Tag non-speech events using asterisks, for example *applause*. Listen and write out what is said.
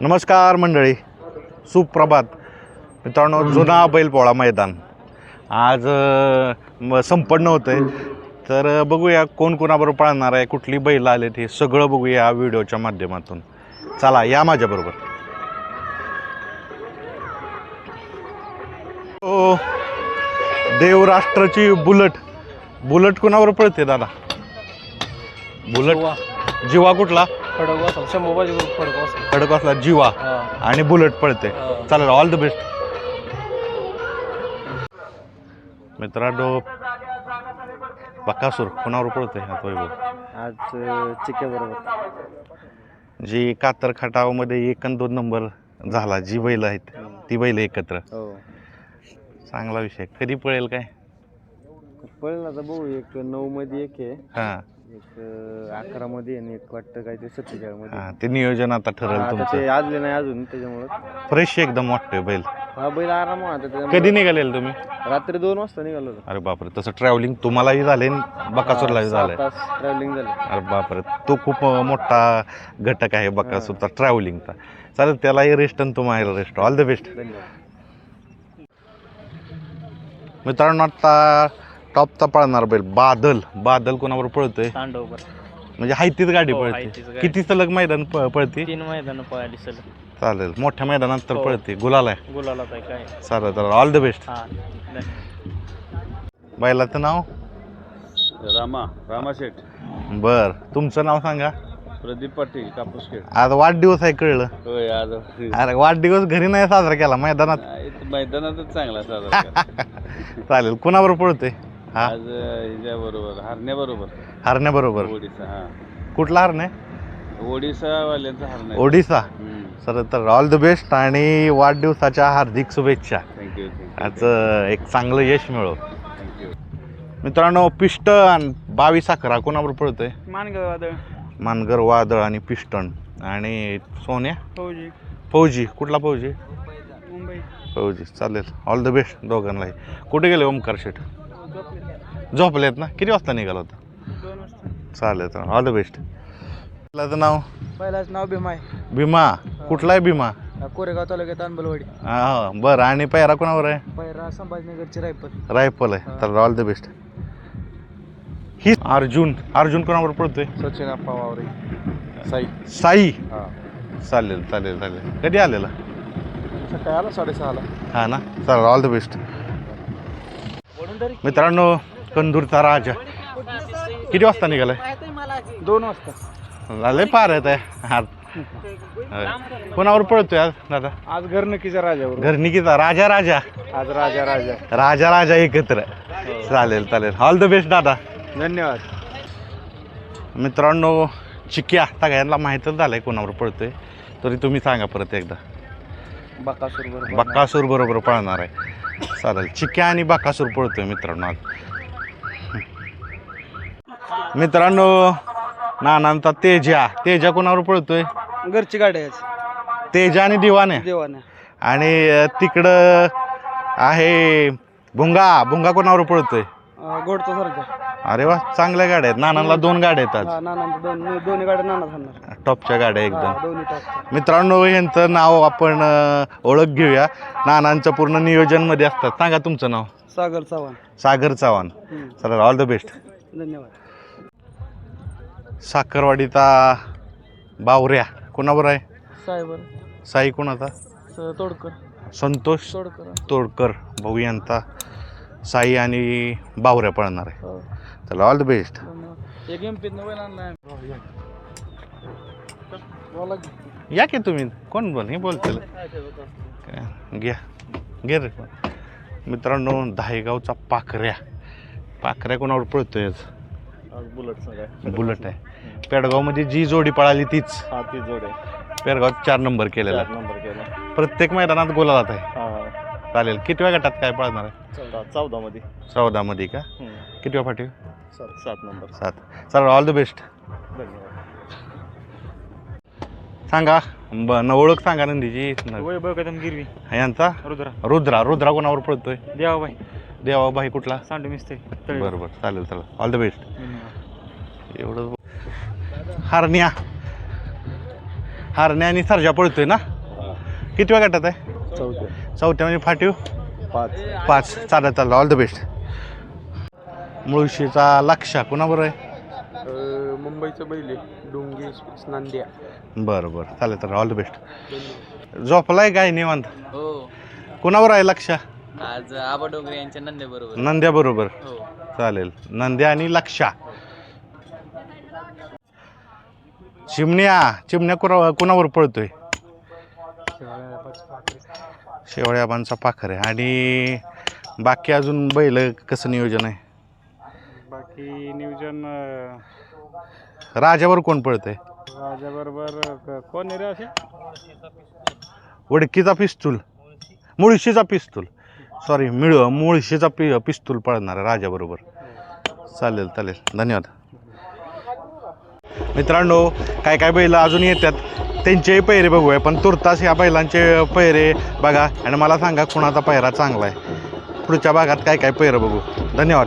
नमस्कार मंडळी सुप्रभात. मित्रांनो जुना बैलपोळा मैदान. आज म- संपन्न होतं आहे तर बघूया कोण कोणाबरोबर पाळणार आहे कुठली बैल आलेत हे सगळं बघूया या व्हिडिओच्या माध्यमातून. चला या माझ्याबरोबर. ओ देवराष्ट्राची बुलट. बुलट कोणावर पळते दादा? बुलट? जीवा कुठला? खडक शंभर मोबाईल खडक वाजता खडक असला जीवा आणि बुलेट पळते. चालेल ऑल द बेस्ट मित्रांनो बकासूर कोणावर पळते हा तो बघ आज चिक्या बरोबर जी कातर खटावमध्ये एक आणि दोन नंबर झाला जी बैल आहेत ती बैल एकत्र. हो. चांगला विषय. कधी पळेल काय? पळेल ना आता बघू एक नऊ मध्ये एक आहे. हां. एक अकरा मध्ये आणि एक वाटतं काय ते सत्तेचाळीसमध्ये. हां ते नियोजन आता ठरेल आता तुमचं. ते आजले नाही अजून त्याच्यामुळं. फ्रेश एकदम वाटतोय बैल. हा बैल आराम त्याच्यामुळं. कधी निघालेल तुम्ही? रात्री दोन वाजता निघालो होतो. अरे बापरे तसं ट्रॅव्हलिंग तुम्हालाही झाले बकासूरलाही झालंय. तास ट्रॅव्हलिंग झालं. अरे बापरे तो खूप मोठा घटक आहे बकासूरचा ट्रॅव्हलिंगचा चालेल त्यालाही रेस्ट आणि तुम्हाला रेस्ट ऑल द बेस्ट धन्यवाद. मित्रांनो आता टॉपचा पळणार बैल. बादल. बादल कोणावर पळतोय? म्हणजे हायतीच गाडी हो, पळते. गाडी. किती सलग मैदान प- पळते? तीन मैदान पळाली सलग. चालेल. मोठ्या मैदानात तर हो. पळते. गुलाल आहे. गुलाला काय? चालेल चालेल. ऑल द बेस्ट हा बैलाचं नाव? रामा रामा शेठ. बर. तुमचं नाव सांगा. प्रदीप पाटील कापूसखेड आज वाढदिवस आहे कळलं? होय आज. अरे वाढदिवस घरी नाही साजरा केला मैदानात? मैदानातच चांगला साजरा. *laughs* चालेल. कुणाबरोबर पळतोय? हा? आज हिच्या बरोबर हरण्या बरोबर हरण्याबरोबर. ओडिसा हा. कुठला हरणे? ओडिसा वाल्यांचा हरण्या ओडिसा सर तर ऑल द बेस्ट आणि वाढदिवसाच्या हार्दिक शुभेच्छा. थँक्यू आज अं, एक चांगलं यश मिळो. थँक्यू मित्रांनो पिस्टन बावीस अकरा कोणाबरोबर पळतोय? मानगाव वादळ. मानगर वादळ आणि पिस्टन आणि सोन्या? फौजी. फौजी. कुठला फौजी? मुंबई. फौजी. चालेल. ऑल द बेस्ट दोघांनाही. कुठे गेले ओमकार शेठ? झोपलेत ना? किती वाजता निघाला होता? चालेल ऑल द बेस्ट त्याचं नाव? पहिलाच नाव भीमा आहे. भीमा? कुठला आहे भीमा? कोरेगाव तालुक्यात अनबलवाडी हा बरं आणि पैरा कोणावर आहे? पैरा संभाजीनगरची रायपत रायफल आहे. तर ऑल द बेस्ट ही अर्जुन. अर्जुन कोणावर पडतोय? सचिन अप्पा वावरे. साई. साई. हा. चालेल चालेल चालेल. कधी आलेला? सकाळी आला साडेसहाला. हा ना? चालेल ऑल द बेस्ट मित्रांनो कंदूरचा राजा. किती वाजता निघालाय? दोन वाजता. झाले पार येत आहे होय. कोणावर पळतोय आज दादा? आज घरनकीच्या राजावर. घरनिकीचा राजा राजा. आज राजा राजा. राजा राजा एकत्र. चालेल चालेल. ऑल द बेस्ट दादा. धन्यवाद. मित्रांनो चिक्या सगळ्यांना माहीतच झालंय कोणावर पळतोय. तरी तुम्ही सांगा परत एकदा. बकासूर बरोबर बकासूर बरोबर पळणार आहे. चालेल चिक्या आणि बकासूर पळतोय मित्रांनो आज. मित्रांनो नानांचा तेजा. तेजा कोणावर पळतोय? घरची गाडी आहे. तेजा आणि दिवाने. देवाने. आणि अ, तिकडं आहे भुंगा. भुंगा कोणावर पळतोय? अं, गोडतो सारखा अरे वा चांगल्या गाड्या आहेत. नानांना दोन गाड्या आहेत हा नानांचं दोन दोन्ही गाड्या नाना थांबणार. टॉपच्या गाड्या हा, एकदम. दोन्ही मित्रांनो यांचं नाव आपण अ, ओळख घेऊया. नानांचं पूर्ण नियोजनमध्ये असतात. सांगा तुमचं नाव. सागर चव्हाण. सागर चव्हाण. हम्म. चला ऑल द बेस्ट धन्यवाद. साखरवाडीचा बावऱ्या. कोणावर आहे? साहेबर साई कोणाचा? स- तोडकर. संतोष तोडकर. तोडकर. भाऊ यांचा. साई आणि बावऱ्या पळणार आहे. हो, चला ऑल द बेस्ट धन्यवाद. एक एम पीत नवीन आणलाय बोला की. या की तुम्ही? कोण बोल? हे बोलतील घ्या. घे रे. मित्रांनो दहागावचा पाखऱ्या. पाखऱ्या कोणावर पळतोय आज? बुलट सगळ्या बुलट आहे. पेडगावमध्ये जी जोडी पळाली तीच. हा ती जोड आहे. पेडगावात चार नंबर केलेला चार नंबर केला प्रत्येक मैदानात गोलात आहे. हा चालेल. कितव्या गटात काय पळणार आहे? चौदा चौदा मध्ये चौदामध्ये का? कितव्या फाटी सात नंबर. सात. चला ऑल द बेस्ट धन्यवाद. सांगा. ब न ओळख सांगा नंदीची न- वैभव कदम गिरवी. यांचा? रुद्रा. रुद्रा. रुद्रा कोणावर पळतोय? देवाबाई. देवाबाई कुठला? सांडू मिस्त्री. बरं बरं चालेल चालेल. ऑल द बेस्ट एवढं हरण्या. हारणे आणि सर्जा पळतोय ना? किती वेळ गटात आहे? चौथ्या. चौथ्या म्हणजे फाटीव? पाच. पाच. चालत चाललं. ऑल द बेस्ट मुळशीचा लक्षा कुणाबरोबर आहे? मुंबईचं बैल डोंगी नांद्या बरं बरं. चालेल तर ऑल द बेस्ट झोपलाय काय निवांत? हो. कुणावर आहे लक्षा आज आबा डोंगरे यांच्या नंदे बरोबर नंद्या बरोबर हो. चालेल. नंद्या आणि लक्षा. चिमण्या चिमण्या कुणा कुणावर पळतोय? शेवळ्याबांचा पाखर. आहे आणि बाकी अजून बैल कसं नियोजन आहे? बाकी नियोजन राजावर कोण पळतंय? राजाबरोबर कोण रे असे वडकीचा पिस्तूल. मुळशीचा पिस्तूल. सॉरी मिळ मुळशीचा पि पिस्तूल पळणार आहे राजाबरोबर चालेल चालेल. धन्यवाद. मित्रांनो काय काय बैल अजून येतात? त्यांचेही पहिरे बघूया पण तुर्तास ह्या बैलांचे पहिरे बघा. आणि मला सांगा कुणाचा पहिरा चांगला आहे? पुढच्या भागात काय काय पहिरं बघू? धन्यवाद.